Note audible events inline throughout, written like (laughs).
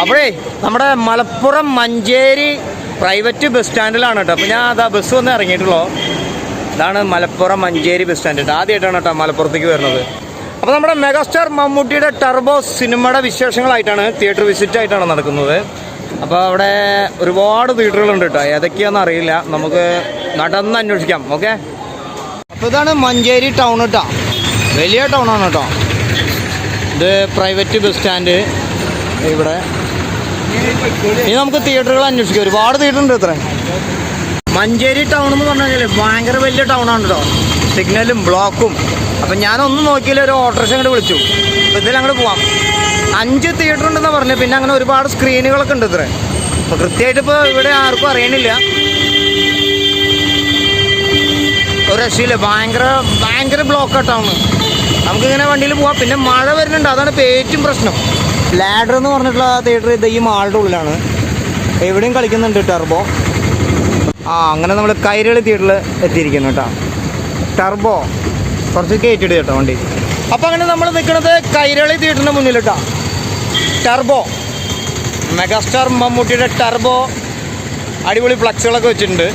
അപ്പോഴേ നമ്മുടെ Malappuram Manjeri private bus സ്റ്റാൻഡിലാണ് കേട്ടോ. അപ്പോൾ ഞാൻ അതാ ബസ് വന്ന് ഇറങ്ങിയിട്ടുള്ളൂ. ഇതാണ് മലപ്പുറം മഞ്ചേരി ബസ് സ്റ്റാൻഡ് ആദ്യമായിട്ടാണ് കേട്ടോ മലപ്പുറത്തേക്ക് വരുന്നത്. അപ്പോൾ നമ്മുടെ മെഗാസ്റ്റാർ മമ്മൂട്ടിയുടെ ടർബോ സിനിമയുടെ വിശേഷങ്ങളായിട്ടാണ് തിയേറ്റർ വിസിറ്റ് ആയിട്ടാണ് നടക്കുന്നത്. അപ്പോൾ അവിടെ ഒരുപാട് തിയേറ്ററുകളുണ്ട് കേട്ടോ. ഏതൊക്കെയാണെന്ന് അറിയില്ല. നമുക്ക് നടന്ന് അന്വേഷിക്കാം. ഓക്കെ? അപ്പോൾ ഇതാണ് മഞ്ചേരി ടൗൺ കേട്ടോ. വലിയ ടൗണാണ് കേട്ടോ. ഇത് പ്രൈവറ്റ് ബസ് സ്റ്റാൻഡ് ഇവിടെ. ഇനി നമുക്ക് തിയേറ്ററുകൾ അന്വേഷിക്കാം. ഒരുപാട് തിയേറ്റർ ഉണ്ട് ഇത്ര മഞ്ചേരി ടൗൺ എന്ന് പറഞ്ഞു ഭയങ്കര വലിയ ടൗൺ ആണ് കേട്ടോ സിഗ്നലും ബ്ലോക്കും അപ്പം ഞാനൊന്നും നോക്കിയില്ല ഒരു ഓട്ടോറിക്ഷ അങ്ങോട്ട് വിളിച്ചു. അപ്പോൾ ഇതിൽ അങ്ങോട്ട് പോവാം. അഞ്ച് തിയേറ്റർ ഉണ്ടെന്ന് പറഞ്ഞു. പിന്നെ അങ്ങനെ ഒരുപാട് സ്ക്രീനുകളൊക്കെ ഉണ്ട് ഇത്ര അപ്പോൾ കൃത്യമായിട്ട് ഇപ്പോൾ ഇവിടെ ആർക്കും അറിയണില്ല. ഒരു രക്ഷയില്ല. ഭയങ്കര ഭയങ്കര ബ്ലോക്ക് ടൗണ് നമുക്കിങ്ങനെ വണ്ടിയിൽ പോവാം. പിന്നെ മഴ വരുന്നുണ്ട്. അതാണ് ഇപ്പൊ ഏറ്റവും പ്രശ്നം. ലാഡർ എന്ന് പറഞ്ഞിട്ടുള്ള തിയേറ്റർ ഇത് ഈ മാളുടെ ഉള്ളിലാണ്. എവിടെയും കളിക്കുന്നുണ്ട് ടർബോ ആ അങ്ങനെ നമ്മൾ കൈരളി തിയേറ്ററിൽ എത്തിയിരിക്കുന്നു കേട്ടോ ടർബോ കുറച്ച് കയറ്റിയിട്ട് കേട്ടോ വണ്ടി. അപ്പോൾ അങ്ങനെ നമ്മൾ നിൽക്കുന്നത് കൈരളി തിയേറ്ററിന്റെ മുന്നിൽ കേട്ടോ ടർബോ മെഗാസ്റ്റാർ മമ്മൂട്ടിയുടെ ടർബോ അടിപൊളി ഫ്ലക്സുകളൊക്കെ വെച്ചിട്ടുണ്ട്.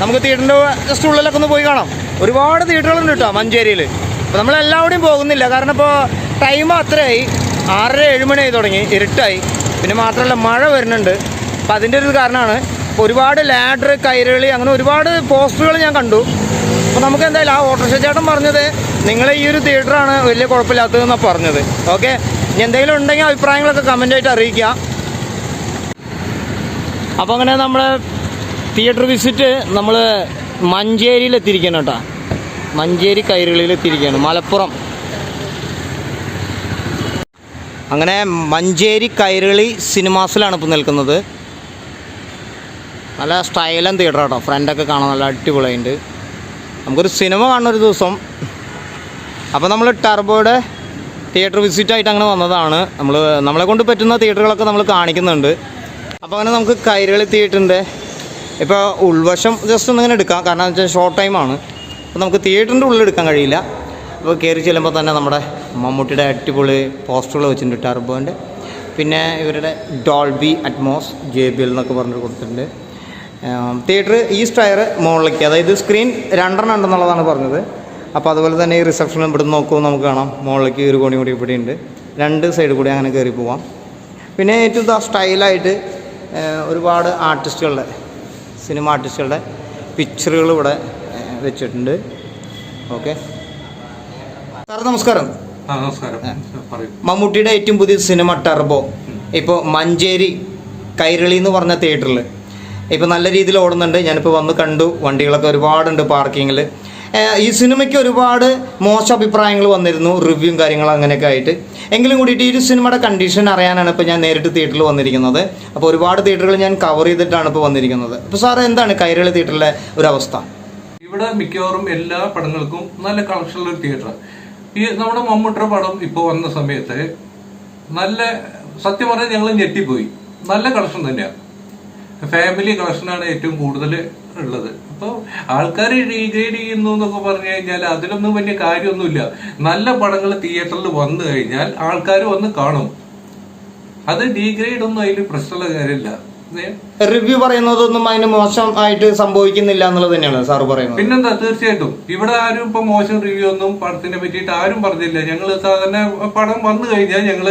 നമുക്ക് തിയേറ്ററിന്റെ ജസ്റ്റ് ഉള്ളിലൊക്കെ ഒന്ന് പോയി കാണാം. ഒരുപാട് തിയേറ്ററുകളുണ്ട് കേട്ടോ മഞ്ചേരിയിൽ അപ്പോൾ നമ്മൾ എല്ലാവിടെയും പോകുന്നില്ല. കാരണം ഇപ്പോൾ ടൈം അത്രയായി. ആറര ഏഴ് മണിയായി തുടങ്ങി. ഇരുട്ടായി. പിന്നെ മാത്രമല്ല മഴ വരുന്നുണ്ട്. അപ്പോൾ അതിന്റെ ഒരു കാരണമാണ് ഒരുപാട് ലാഡർ കൈരളി അങ്ങനെ ഒരുപാട് പോസ്റ്ററുകൾ ഞാൻ കണ്ടു. അപ്പോൾ നമുക്ക് എന്തായാലും ആ ഓട്ടോറിക്ഷ ചേട്ടൻ പറഞ്ഞത് നിങ്ങളെ ഈ ഒരു തിയേറ്ററാണ് വലിയ കുഴപ്പമില്ലാത്തതെന്നാണ് പറഞ്ഞത്. ഓക്കെ ഇനി എന്തെങ്കിലും ഉണ്ടെങ്കിൽ അഭിപ്രായങ്ങളൊക്കെ കമന്റായിട്ട് അറിയിക്കുക. അപ്പോൾ അങ്ങനെ നമ്മൾ തിയേറ്റർ വിസിറ്റ് നമ്മൾ മഞ്ചേരിയിൽ എത്തിയിരിക്കുകയാണ് കേട്ടോ. മഞ്ചേരി കൈരളിയിലെത്തിയിരിക്കുകയാണ്. മലപ്പുറം. അങ്ങനെ മഞ്ചേരി കൈരളി സിനിമാസിലാണ് ഇപ്പോൾ നിൽക്കുന്നത്. നല്ല സ്റ്റൈലൻ തിയേറ്റർ കേട്ടോ ഫ്രണ്ടൊക്കെ കാണാൻ നല്ല അടിപൊളിയുണ്ട് നമുക്കൊരു സിനിമ കാണുന്ന ഒരു ദിവസം. അപ്പോൾ നമ്മൾ ടർബോയുടെ തിയേറ്റർ വിസിറ്റ് ആയിട്ട് അങ്ങനെ വന്നതാണ്. നമ്മൾ നമ്മളെ കൊണ്ട് പറ്റുന്ന തിയേറ്ററുകളൊക്കെ നമ്മൾ കാണിക്കുന്നുണ്ട്. അപ്പോൾ അങ്ങനെ നമുക്ക് കൈരളി തിയേറ്ററിന്റെ ഇപ്പോൾ ഉൾവശം ജസ്റ്റ് ഒന്നിങ്ങനെ എടുക്കാം. കാരണം വെച്ചാൽ ഷോർട്ട് ടൈമാണ് അപ്പോൾ നമുക്ക് തിയേറ്ററിന്റെ ഉള്ളിൽ എടുക്കാൻ കഴിയില്ല. അപ്പോൾ കയറി ചെല്ലുമ്പോൾ തന്നെ നമ്മുടെ മമ്മൂട്ടിയുടെ അടിപൊളി പോസ്റ്ററുകൾ വെച്ചിട്ടുണ്ട് ടർബോന്റെ പിന്നെ ഇവരുടെ Dolby Atmos J B L എന്നൊക്കെ പറഞ്ഞിട്ട് കൊടുത്തിട്ടുണ്ട്. തിയേറ്റർ ഈ സ്റ്റയർ മുകളിലേക്ക് അതായത് സ്ക്രീൻ രണ്ടെണ്ണം ഉണ്ടെന്നുള്ളതാണ് പറഞ്ഞത്. അപ്പോൾ അതുപോലെ തന്നെ ഈ റിസപ്ഷനിൽ ഇവിടെ നോക്കുമ്പോൾ നമുക്ക് കാണാം. മുകളിലേക്ക് ഒരു കോണി കൂടി ഇവിടെ ഉണ്ട്. രണ്ട് സൈഡ് കൂടി അങ്ങനെ കയറി പോവാം. പിന്നെ ഏറ്റവും സ്റ്റൈലായിട്ട് ഒരുപാട് ആർട്ടിസ്റ്റുകളുടെ സിനിമ ആർട്ടിസ്റ്റുകളുടെ പിക്ചറുകൾ ഇവിടെ വെച്ചിട്ടുണ്ട്. ഓക്കെ സാർ നമസ്കാരം. മമ്മൂട്ടിയുടെ ഏറ്റവും പുതിയ സിനിമ ടർബോ. ഇപ്പോൾ മഞ്ചേരി കൈരളി എന്ന് പറഞ്ഞ തിയേറ്ററിൽ ഇപ്പോൾ നല്ല രീതിയിൽ ഓടുന്നുണ്ട്. ഞാനിപ്പോൾ വന്ന് കണ്ടു. വണ്ടികളൊക്കെ ഒരുപാടുണ്ട് പാർക്കിങ്ങിൽ ഈ സിനിമയ്ക്ക് ഒരുപാട് മോശം അഭിപ്രായങ്ങൾ വന്നിരുന്നു. റിവ്യൂവും കാര്യങ്ങൾ അങ്ങനെയൊക്കെ ആയിട്ട്. എങ്കിലും കൂടിയിട്ട് ഈ ഒരു സിനിമയുടെ കണ്ടീഷൻ അറിയാനാണ് ഇപ്പോൾ ഞാൻ നേരിട്ട് തിയേറ്ററിൽ വന്നിരിക്കുന്നത്. അപ്പോൾ ഒരുപാട് തിയേറ്ററുകൾ ഞാൻ കവർ ചെയ്തിട്ടാണ് ഇപ്പോൾ വന്നിരിക്കുന്നത്. അപ്പോൾ സാർ എന്താണ് കൈരളി തിയേറ്ററിലെ ഒരു അവസ്ഥ? ഇവിടെ മിക്കവാറും എല്ലാ പടങ്ങൾക്കും നല്ല കളക്ഷനുള്ള ഒരു തിയേറ്റർ ഈ നമ്മുടെ മമ്മൂട്ടിയുടെ പടം ഇപ്പോൾ വന്ന സമയത്ത് നല്ല സത്യം പറഞ്ഞാൽ ഞങ്ങൾ ഞെട്ടിപ്പോയി. നല്ല കളക്ഷൻ തന്നെയാണ് ഫാമിലി കളക്ഷനാണ് ഏറ്റവും കൂടുതൽ ഉള്ളത്. അപ്പോൾ ആൾക്കാർ റീഗ്രേഡ് ചെയ്യുന്നു എന്നൊക്കെ പറഞ്ഞു കഴിഞ്ഞാൽ അതിലൊന്നും വലിയ കാര്യമൊന്നുമില്ല. നല്ല പടങ്ങൾ തിയേറ്ററിൽ വന്നു കഴിഞ്ഞാൽ ആൾക്കാർ വന്ന് കാണും. അത് ഡീഗ്രേഡ് ഒന്നും അതിൽ പ്രശ്നമുള്ള കാര്യമില്ല? റിവ്യൂ പറയുന്നതൊന്നും അതിന് മോശം ആയിട്ട് സംഭവിക്കുന്നില്ല എന്നുള്ളത് തന്നെയാണ് സാർ പറയുന്നത്. പിന്നെന്താ തീർച്ചയായിട്ടും. ഇവിടെ ആരും ഇപ്പൊ മോശം റിവ്യൂ ഒന്നും പടത്തിനെ പറ്റിയിട്ട് ആരും പറഞ്ഞില്ല. ഞങ്ങൾ സാധാരണ പടം വന്നു കഴിഞ്ഞാൽ ഞങ്ങൾ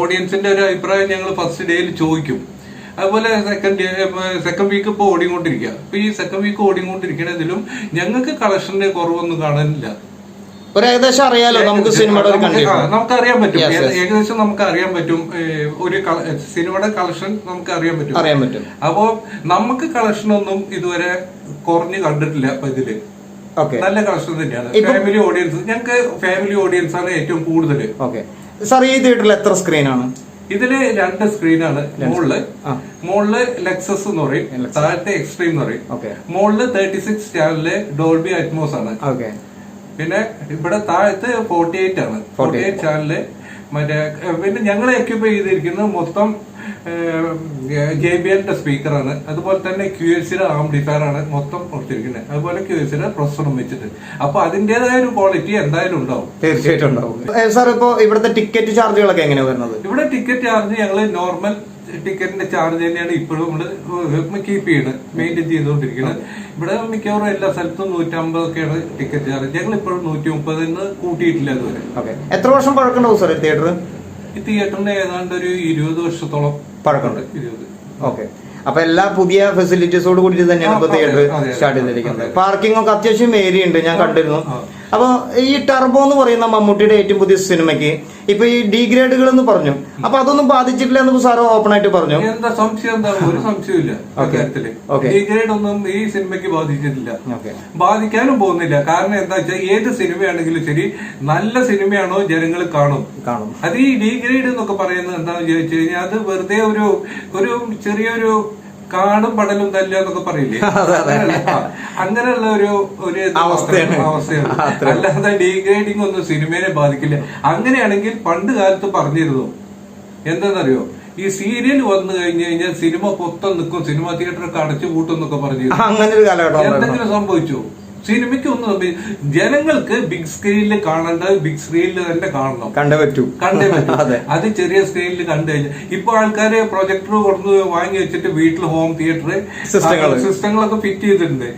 ഓഡിയൻസിന്റെ ഒരു അഭിപ്രായം ഞങ്ങൾ ഫസ്റ്റ് ഡേയിൽ ചോദിക്കും. അതുപോലെ സെക്കൻഡ് സെക്കൻഡ് വീക്ക് ഇപ്പോൾ ഓടിക്കൊണ്ടിരിക്കുക. അപ്പൊ ഈ സെക്കൻഡ് വീക്ക് ഓടിക്കൊണ്ടിരിക്കണതിലും ഞങ്ങൾക്ക് കളക്ഷന്റെ കുറവൊന്നും കാണാനില്ല. ഒരു ഏകദേശം അറിയാലോ നമുക്ക് സിനിമയുടെ ഒരു ആ, നമുക്ക് അറിയാൻ പറ്റും. ഏകദേശം നമുക്ക് അറിയാൻ പറ്റും ഒരു സിനിമയുടെ കളക്ഷൻ നമുക്ക് അറിയാൻ പറ്റും. അറിയാൻ പറ്റും. അപ്പോ നമുക്ക് കളക്ഷൻ ഒന്നും ഇതുവരെ കുറഞ്ഞു കണ്ടിട്ടില്ല അപ്പൊ ഇതിൽ. നല്ല കളക്ഷൻ തന്നെയാണ്. ഫാമിലി ഓഡിയൻസ് ഞങ്ങൾക്ക് ഫാമിലി ഓഡിയൻസ് ആണ് ഏറ്റവും കൂടുതൽ ഓക്കെ സാർ ഈ തിയേറ്ററിൽ എത്ര സ്ക്രീനാണ് ഇതിൽ രണ്ട് സ്ക്രീനാണ് മുകളിൽ മോളിൽ. മുകളിൽ ലെക്സസ് എന്ന് പറയും. താഴത്തെ എക്സ്ട്രീം എന്ന് പറയും. മോളിൽ മുകളിൽ തേർട്ടി സിക്സ് ചാനലിൽ ഡോൾബി അറ്റ്മോസ് ആണ്. ഓക്കെ പിന്നെ ഇവിടെ താഴത്ത് ഫോർട്ടി എയ്റ്റ് ആണ്. ഫോർട്ടി എയ്റ്റ് ചാനലിൽ മറ്റേ പിന്നെ ഞങ്ങൾ എക്യുപ്പ് ചെയ്തിരിക്കുന്നത് മൊത്തം ജെ ബി എല്ലിന്റെ സ്പീക്കറാണ് അതുപോലെ തന്നെ ക്യു എസ് സിയുടെ ഡിഫയർ ആണ് മൊത്തം കൊടുത്തിരിക്കുന്നത്. അതുപോലെ ക്യു എസ് സിയുടെ പ്രൊസറും വെച്ചിട്ട്. അപ്പൊ അതിന്റേതായ ഒരു ക്വാളിറ്റി എന്തായാലും ഉണ്ടാവും. തീർച്ചയായിട്ടും ഉണ്ടാവും. സാർ ഇപ്പോ ഇവിടുത്തെ ടിക്കറ്റ് ചാർജുകളൊക്കെ എങ്ങനെയാണ് വരുന്നത്? ഇവിടെ ടിക്കറ്റ് ചാർജ് ഞങ്ങൾ നോർമൽ ടിക്കറ്റിന്റെ ചാർജ് തന്നെയാണ് ഇപ്പോഴും നമ്മൾ കീപ്പ് ചെയ്യുന്നത് മെയിന്റെയിൻ ചെയ്തുകൊണ്ടിരിക്കുന്നത്. ഇവിടെ മിക്കവാറും എല്ലാ സ്ഥലത്തും നൂറ്റമ്പതൊക്കെയാണ് ടിക്കറ്റ് ചാർജ് ഞങ്ങൾ ഇപ്പോഴും നൂറ്റി മുപ്പതിന് കൂട്ടിയിട്ടില്ല ഓക്കെ എത്ര വർഷം പഴക്കണ്ടാവും സാർ തിയേറ്റർ ഈ തിയേറ്ററിന് ഏതാണ്ട് ഒരു ഇരുപത് വർഷത്തോളം പഴക്കമുണ്ട്. ഇരുപത്. ഓക്കെ അപ്പൊ എല്ലാ പുതിയ ഫെസിലിറ്റീസോട് കൂടി തന്നെയാണ് ഇപ്പൊ തിയേറ്റർ. സ്റ്റാർട്ട് ചെയ്തിരിക്കുന്നത്. പാർക്കിംഗ് ഒക്കെ അത്യാവശ്യം ഏരിയ ഉണ്ട് ഞാൻ കണ്ടിരുന്നു. ആ. അപ്പൊ ഈ ടർബോ എന്ന് പറയുന്ന മമ്മൂട്ടിയുടെ ഏറ്റവും പുതിയ സിനിമയ്ക്ക് ഇപ്പൊ ഈ ഡീഗ്രേഡുകൾ എന്ന് പറഞ്ഞു. അപ്പൊ അതൊന്നും ബാധിച്ചിട്ടില്ല എന്ന് സാറ് ഓപ്പൺ ആയിട്ട് പറഞ്ഞു. എന്താ സംശയം? എന്താ? ഒരു (laughs) സംശയമില്ല ഡിഗ്രേഡ് ഒന്നും ഈ സിനിമയ്ക്ക് ബാധിച്ചിട്ടില്ല. ബാധിക്കാനും പോകുന്നില്ല. കാരണം എന്താ വെച്ചാൽ ഏത് സിനിമയാണെങ്കിലും ശരി നല്ല സിനിമയാണോ ജനങ്ങൾ കാണും. കാണും. അത് ഈ ഡിഗ്രേഡ് എന്നൊക്കെ പറയുന്നത് എന്താണെന്ന് ചോദിച്ചു കഴിഞ്ഞാൽ അത് വെറുതെ ഒരു ഒരു ചെറിയൊരു കാടും പടലും തല്ല എന്നൊക്കെ പറയില്ലേ? (laughs) അങ്ങനെയുള്ള ഒരു ഒരു അവസ്ഥയാണ്. അല്ലാതെ ഡീഗ്രേഡിംഗ് ഒന്നും സിനിമയെ ബാധിക്കില്ല. അങ്ങനെയാണെങ്കിൽ പണ്ട് കാലത്ത് പറഞ്ഞിരുന്നു. എന്തെന്നറിയോ ഈ സീരിയൽ വന്നു കഴിഞ്ഞു കഴിഞ്ഞാൽ സിനിമ പൊത്തം നിൽക്കും സിനിമ തിയേറ്ററൊക്കെ അടച്ചു പൂട്ടും എന്നൊക്കെ പറഞ്ഞു എന്തെങ്കിലും സംഭവിച്ചു? സിനിമയ്ക്ക് ഒന്നും ജനങ്ങൾക്ക് ബിഗ് സ്ക്രീനിൽ കാണേണ്ടത് ബിഗ് സ്ക്രീനിൽ തന്നെ കാണണം. കണ്ടേ പറ്റൂ. കണ്ടേ പറ്റൂ. (laughs) അതെ. ചെറിയ സ്ക്രീനിൽ കണ്ടു കഴിഞ്ഞാൽ ഇപ്പൊ ആൾക്കാര് പ്രൊജക്ടർ കൊടുത്ത് വാങ്ങി വെച്ചിട്ട് വീട്ടിൽ ഹോം തിയേറ്റർ സിസ്റ്റങ്ങൾ. സിസ്റ്റങ്ങളൊക്കെ ഫിറ്റ് ചെയ്തിട്ടുണ്ട്.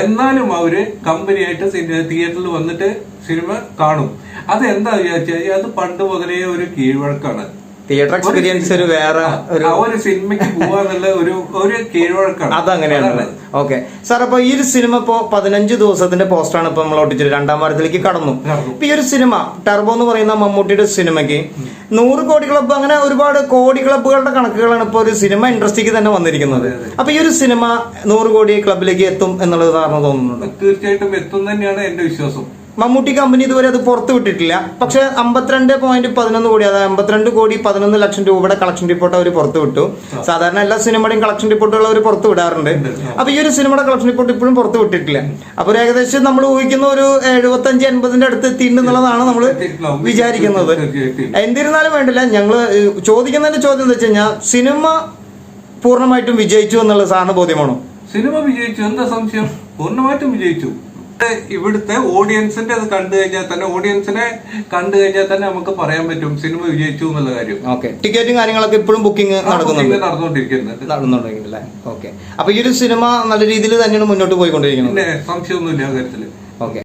എന്നാലും അവർ കമ്പനിയായിട്ട് തിയേറ്ററിൽ വന്നിട്ട് സിനിമ കാണും. അത് എന്താ വിചാരിച്ചാൽ അത് പണ്ട് മുതലേ ഒരു കീഴ്വഴക്കാണ്. തിയേറ്റർ എക്സ്പീരിയൻസ് ഒരു വേറെ ഒരു ഒരു സിനിമയ്ക്ക് പോവാന്നുള്ള ഒരു ഒരു കീഴ്വഴക്കാണ്. അതങ്ങനെയാണ്. ഓക്കെ. സാർ അപ്പൊ ഈ ഒരു സിനിമ ഇപ്പോ പതിനഞ്ച് ദിവസത്തിന്റെ പോസ്റ്ററാണ് ഇപ്പൊ നമ്മൾ ഒട്ടിച്ചത്. രണ്ടാം വാരത്തിലേക്ക് കടന്നു. ഇപ്പൊ ഈ ഒരു സിനിമ ടർബോ എന്ന് പറയുന്ന മമ്മൂട്ടിയുടെ സിനിമയ്ക്ക് നൂറ് കോടി ക്ലബ്ബ് അങ്ങനെ ഒരുപാട് കോടി ക്ലബ്ബുകളുടെ കണക്കുകളാണ് ഇപ്പൊ ഒരു സിനിമ ഇൻഡസ്ട്രിക്ക് തന്നെ വന്നിരിക്കുന്നത്. അപ്പൊ ഈ ഒരു സിനിമ നൂറ് കോടി ക്ലബിലേക്ക് എത്തും എന്നുള്ളത് കാരണം തോന്നുന്നുണ്ട്? തീർച്ചയായിട്ടും എത്തും തന്നെയാണ് എന്റെ വിശ്വാസം. മമ്മൂട്ടി കമ്പനി ഇതുവരെ അത് പുറത്തു വിട്ടിട്ടില്ല. പക്ഷെ അമ്പത്തിരണ്ട് പോയിന്റ് പതിനൊന്ന് കോടി അതായത് അമ്പത്തിരണ്ട് കോടി പതിനൊന്ന് ലക്ഷം രൂപയുടെ കളക്ഷൻ റിപ്പോർട്ട് അവർ പുറത്തു വിട്ടു. സാധാരണ എല്ലാ സിനിമയുടെയും കളക്ഷൻ റിപ്പോർട്ടുകൾ അവർ പുറത്തു വിടാറുണ്ട്. അപ്പോൾ അപ്പൊ ഈ ഒരു സിനിമയുടെ കളക്ഷൻ റിപ്പോർട്ട് ഇപ്പോഴും പുറത്തു വിട്ടിട്ടില്ല. അപ്പൊ ഏകദേശം നമ്മൾ ഊഹിക്കുന്ന ഒരു എഴുപത്തഞ്ച് എൺപതിന്റെ അടുത്ത് എത്തിയിട്ടുണ്ടെന്നുള്ളതാണ് നമ്മൾ. വിചാരിക്കുന്നത്. എന്നിരുന്നാലും വേണ്ടില്ല ഞങ്ങൾ ചോദിക്കുന്നതിന്റെ ചോദ്യം എന്താ വെച്ച് കഴിഞ്ഞാൽ സിനിമ പൂർണമായിട്ടും വിജയിച്ചു എന്നുള്ള സാറിന് ബോധ്യമാണോ? സിനിമ വിജയിച്ചു. എന്താ സംശയം? പൂർണമായിട്ടും വിജയിച്ചു. ഇവിടുത്തെ ഓഡിയൻസിന്റെ അത് കണ്ടു കഴിഞ്ഞാൽ തന്നെ ഓഡിയൻസിനെ കണ്ടു കഴിഞ്ഞാൽ തന്നെ നമുക്ക് പറയാൻ പറ്റും സിനിമ വിജയിച്ചു എന്നുള്ള കാര്യം. ഓക്കെ. ടിക്കറ്റും കാര്യങ്ങളൊക്കെ ഇപ്പോഴും ബുക്കിംഗ് നടക്കുന്നുണ്ട്. നടന്നുണ്ടെങ്കിലല്ലേ ഓക്കെ. അപ്പൊ ഈ ഒരു സിനിമ നല്ല രീതിയിൽ തന്നെയാണ് മുന്നോട്ട് പോയിക്കൊണ്ടിരിക്കുന്നത്. സംശയമൊന്നുമില്ല ആ കാര്യത്തിൽ. ഓക്കെ.